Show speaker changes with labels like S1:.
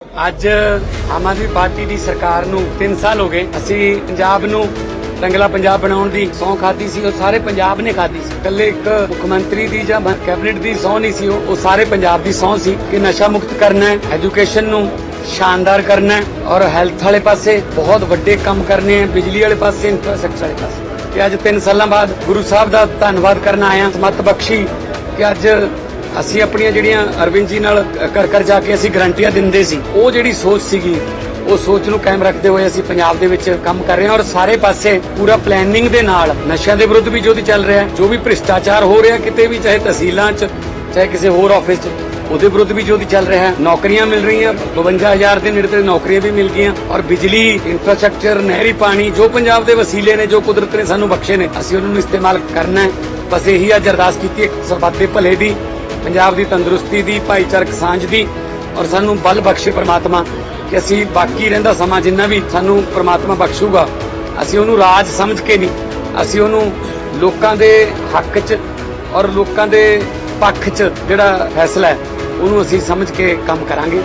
S1: ਅੱਜ ਆਮ ਆਦਮੀ ਪਾਰਟੀ ਦੀ ਸਰਕਾਰ ਨੂੰ 3 ਸਾਲ ਹੋ ਗਏ। ਅਸੀਂ ਪੰਜਾਬ ਨੂੰ ਰੰਗਲਾ ਪੰਜਾਬ ਬਣਾਉਣ ਦੀ ਸਹੁੰ ਖਾਦੀ ਸੀ, ਉਹ ਸਾਰੇ ਪੰਜਾਬ ਨੇ ਖਾਦੀ ਸੀ। ਇਕੱਲੇ ਇੱਕ ਮੁੱਖ ਮੰਤਰੀ ਦੀ ਜਾਂ ਕੈਬਨਿਟ ਦੀ ਸਹੁੰ ਨਹੀਂ ਸੀ, ਉਹ ਸਾਰੇ ਪੰਜਾਬ ਦੀ ਸਹੁੰ ਸੀ ਕਿ ਨਸ਼ਾ ਮੁਕਤ ਕਰਨਾ ਹੈ, ਐਜੂਕੇਸ਼ਨ ਨੂੰ ਸ਼ਾਨਦਾਰ ਕਰਨਾ ਹੈ ਔਰ ਹੈਲਥ ਵਾਲੇ ਪਾਸੇ ਬਹੁਤ ਵੱਡੇ ਕੰਮ ਕਰਨੇ ਹੈ, ਬਿਜਲੀ ਵਾਲੇ ਪਾਸੇ ਇਨਫਰਾਸਟ੍ਰਕਚਰ ਵਾਲੇ ਪਾਸੇ। ਤੇ ਅੱਜ 3 ਸਾਲਾਂ ਬਾਅਦ ਗੁਰੂ ਸਾਹਿਬ ਦਾ ਧੰਨਵਾਦ ਕਰਨ ਆਇਆ। ਮਤ ਬਖਸ਼ੀ ਕਿ ਅੱਜ ਅਸੀਂ ਆਪਣੀਆਂ ਜਿਹੜੀਆਂ ਅਰਵਿੰਦ ਜੀ ਨਾਲ ਘਰ ਘਰ ਜਾ ਕੇ ਅਸੀਂ ਗਰੰਟੀਆਂ ਦਿੰਦੇ ਸੀ, ਉਹ ਜਿਹੜੀ ਸੋਚ ਸੀਗੀ, ਉਹ ਸੋਚ ਨੂੰ ਕਾਇਮ ਰੱਖਦੇ ਹੋਏ ਅਸੀਂ ਪੰਜਾਬ ਦੇ ਵਿੱਚ ਕੰਮ ਕਰ ਰਹੇ ਹਾਂ ਔਰ ਸਾਰੇ ਪਾਸੇ ਪੂਰਾ ਪਲੈਨਿੰਗ ਦੇ ਨਾਲ ਨਸ਼ਿਆਂ ਦੇ ਵਿਰੁੱਧ ਵੀ ਜੋ ਚੱਲ ਰਿਹਾ, ਜੋ ਵੀ ਭ੍ਰਿਸ਼ਟਾਚਾਰ ਹੋ ਰਿਹਾ, ਕਿਤੇ ਵੀ ਚਾਹੇ ਤਹਿਸੀਲਾਂ 'ਚ, ਚਾਹੇ ਕਿਸੇ ਹੋਰ ਆਫਿਸ 'ਚ, ਉਹਦੇ ਵਿਰੁੱਧ ਵੀ ਜੋ ਚੱਲ ਰਿਹਾ ਹੈ, ਨੌਕਰੀਆਂ ਮਿਲ ਰਹੀਆਂ 52000 ਦੇ ਨੇੜੇ ਤੇ ਨੌਕਰੀਆਂ ਵੀ ਮਿਲ ਗਈਆਂ ਔਰ ਬਿਜਲੀ ਇਨਫਰਾਸਟ੍ਰਕਚਰ ਨਹਿਰੀ ਪਾਣੀ, ਜੋ ਪੰਜਾਬ ਦੇ ਵਸੀਲੇ ਨੇ, ਜੋ ਕੁਦਰਤ ਨੇ ਸਾਨੂੰ ਬਖਸ਼ੇ ਨੇ, ਅਸੀਂ ਉਹਨਾਂ ਨੂੰ ਇਸਤੇਮਾਲ ਕਰਨਾ ਹੈ। ਬਸ ਇਹੀ ਅੱਜ ਅਰਦਾਸ ਕੀਤੀ ਹੈ ਸਰਬੱਤ ਦੇ ਭਲੇ ਦੀ ਪੰਜਾਬ ਦੀ ਤੰਦਰੁਸਤੀ ਦੀ, ਭਾਈਚਾਰਕ ਸਾਂਝ ਦੀ ਔਰ ਸਾਨੂੰ ਬਲ ਬਖਸ਼ੇ ਪ੍ਰਮਾਤਮਾ ਕਿ ਅਸੀਂ ਬਾਕੀ ਰਹਿੰਦਾ ਸਮਾਂ ਜਿੰਨਾ ਵੀ ਸਾਨੂੰ ਪ੍ਰਮਾਤਮਾ ਬਖਸ਼ੂਗਾ, ਅਸੀਂ ਉਹਨੂੰ ਰਾਜ ਸਮਝ ਕੇ ਨਹੀਂ, ਅਸੀਂ ਉਹਨੂੰ ਲੋਕਾਂ ਦੇ ਹੱਕ 'ਚ ਔਰ ਲੋਕਾਂ ਦੇ ਪੱਖ 'ਚ ਜਿਹੜਾ ਫੈਸਲਾ ਹੈ, ਉਹਨੂੰ ਅਸੀਂ ਸਮਝ ਕੇ ਕੰਮ ਕਰਾਂਗੇ।